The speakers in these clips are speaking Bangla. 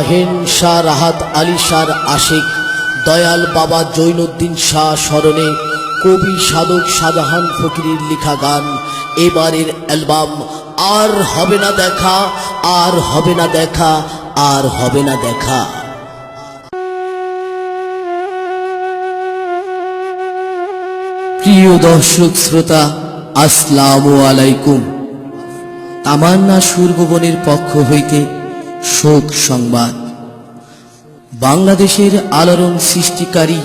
শাহেন শাহ রাহাত আলী শাহ আশিক, দয়াল বাবা জৈনুদ্দিন শাহ স্মরণে কবি সাধক শাহজাহান ফকিরের লেখা গান। এবারের অ্যালবাম, আর হবে না দেখা, আর হবে না দেখা, আর হবে না দেখা। প্রিয় দর্শক শ্রোতা, আসসালামু আলাইকুম। তামান্না সুরভুবনের পক্ষ হইতে শোক সংবাদ। বাংলাদেশের আলোড়ন সৃষ্টিকারী,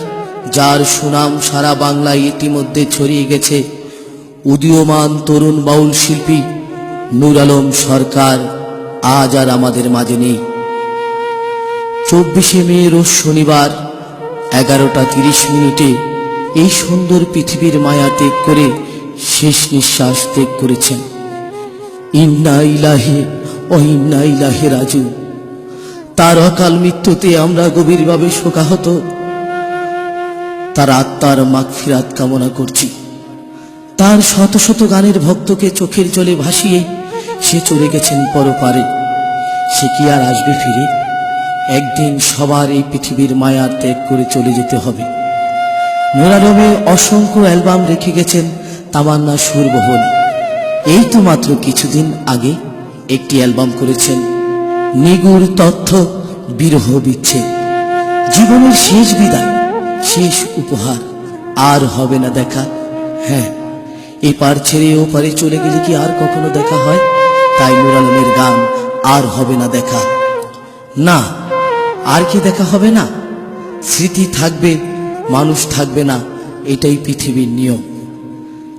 যার সুনাম সারা বাংলায় ইতিমধ্যে ছড়িয়ে গেছে, উদীয়মান তরুণ বাউল শিল্পী নূর আলম সরকার আজ আর আমাদের মাঝে নেই। চব্বিশে মে রোজ শনিবার, এগারোটা তিরিশ মিনিটে এই সুন্দর পৃথিবীর মায়া ত্যাগ করে শেষ নিঃশ্বাস ত্যাগ করেছেন। ইন্না ইলাহে ইলাহে রাজু, তার অকাল মৃত্যুতে আমরা গভীরভাবে শোকাহত। তার আত্মার মাগফিরাত কামনা করছি। তার শত শত গানের ভক্তকে চোখের জলে ভাসিয়ে সে চলে গেছেন পরপারে। সে কি আর আসবে ফিরে? একদিন সবার এই পৃথিবীর মায়া ত্যাগ করে চলে যেতে হবে। নোরারমে অসংখ্য অ্যালবাম রেখে গেছেন তামান্না সুরবহন এই তো মাত্র কিছুদিন আগে একটি অ্যালবাম করেছেন। নিগুড় তথ্য, বিরহ বিচ্ছেদ। জীবনের শেষ বিদায়, শেষ উপহার। আর হবে না দেখা। হ্যাঁ এপার ছেড়ে ও পারে চলে গেলে কি আর কখনো দেখা হয়? তাই নুর আলমের গান আর হবে না দেখা। না, আর কি দেখা হবে না? স্মৃতি থাকবে, মানুষ থাকবে না। এটাই পৃথিবীর নিয়ম।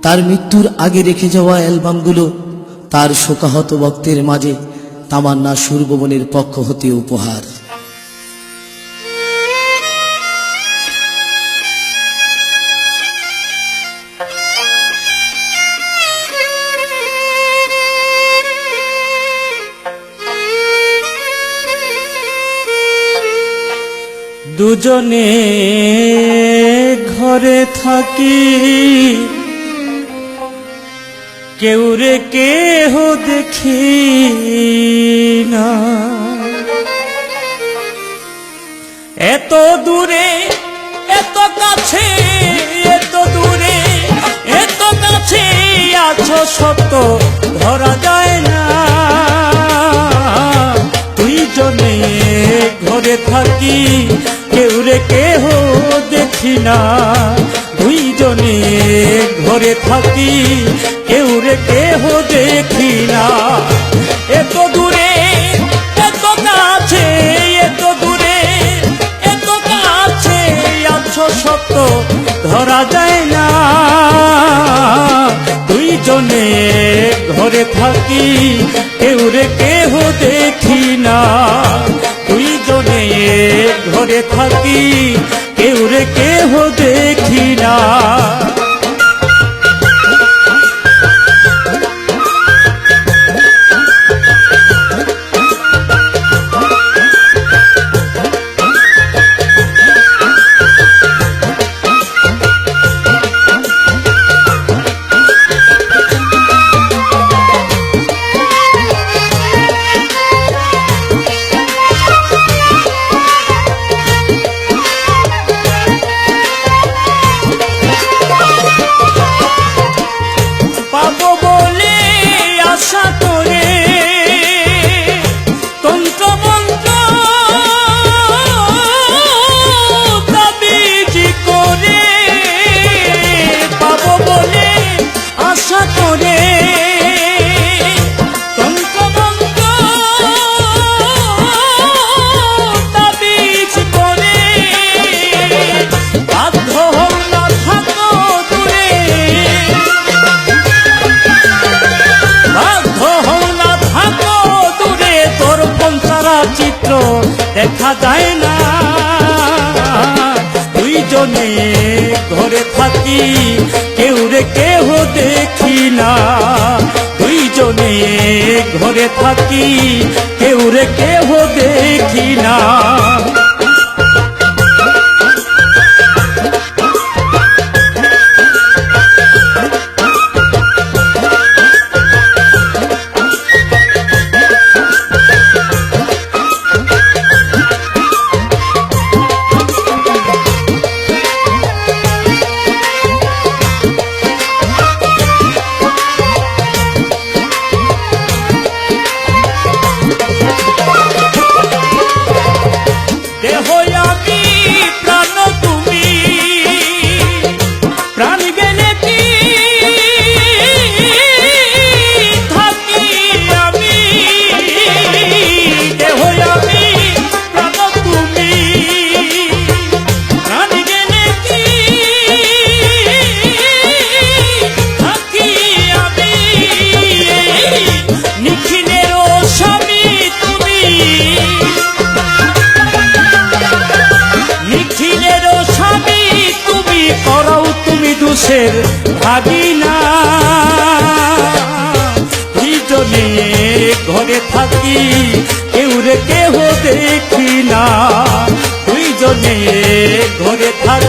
তার মৃত্যুর আগে রেখে যাওয়া অ্যালবামগুলো তার শোকাহত ভক্তের মাঝে তামান্না সুরভবনের পক্ষ হতে উপহার। দুজনে ঘরে থাকি। কেউ রে কেহ দেখি না। এত দূরে, এত কাছে, এত দূরে, এত কাছে আছো সত্য ধরা যায় না। তুই জনে ঘরে থাকি, কেউ রে কেহ দেখি না। দুই জনে ঘরে থাকি, কেউ রে কেহ দেখি না। এত দূরে, এত কাছে, এত দূরে, এত কাছে আছো সত্য ধরা যায় না। দুইজনে ঘরে থাকি, কেউ রে কেহ দেখি না। দুইজনে ঘরে থাকি দেখা যায় না। দুইজনে ঘরে থাকি, কেউ রে কেহ দেখি না। দুইজনে ঘরে থাকি, কেউ রে কেহ দেখি না। দেশের ভাগিনা। দুইজনে ঘরে থাকি কেউ রে কেহ দেখি না। দুইজনে ঘরে থাকি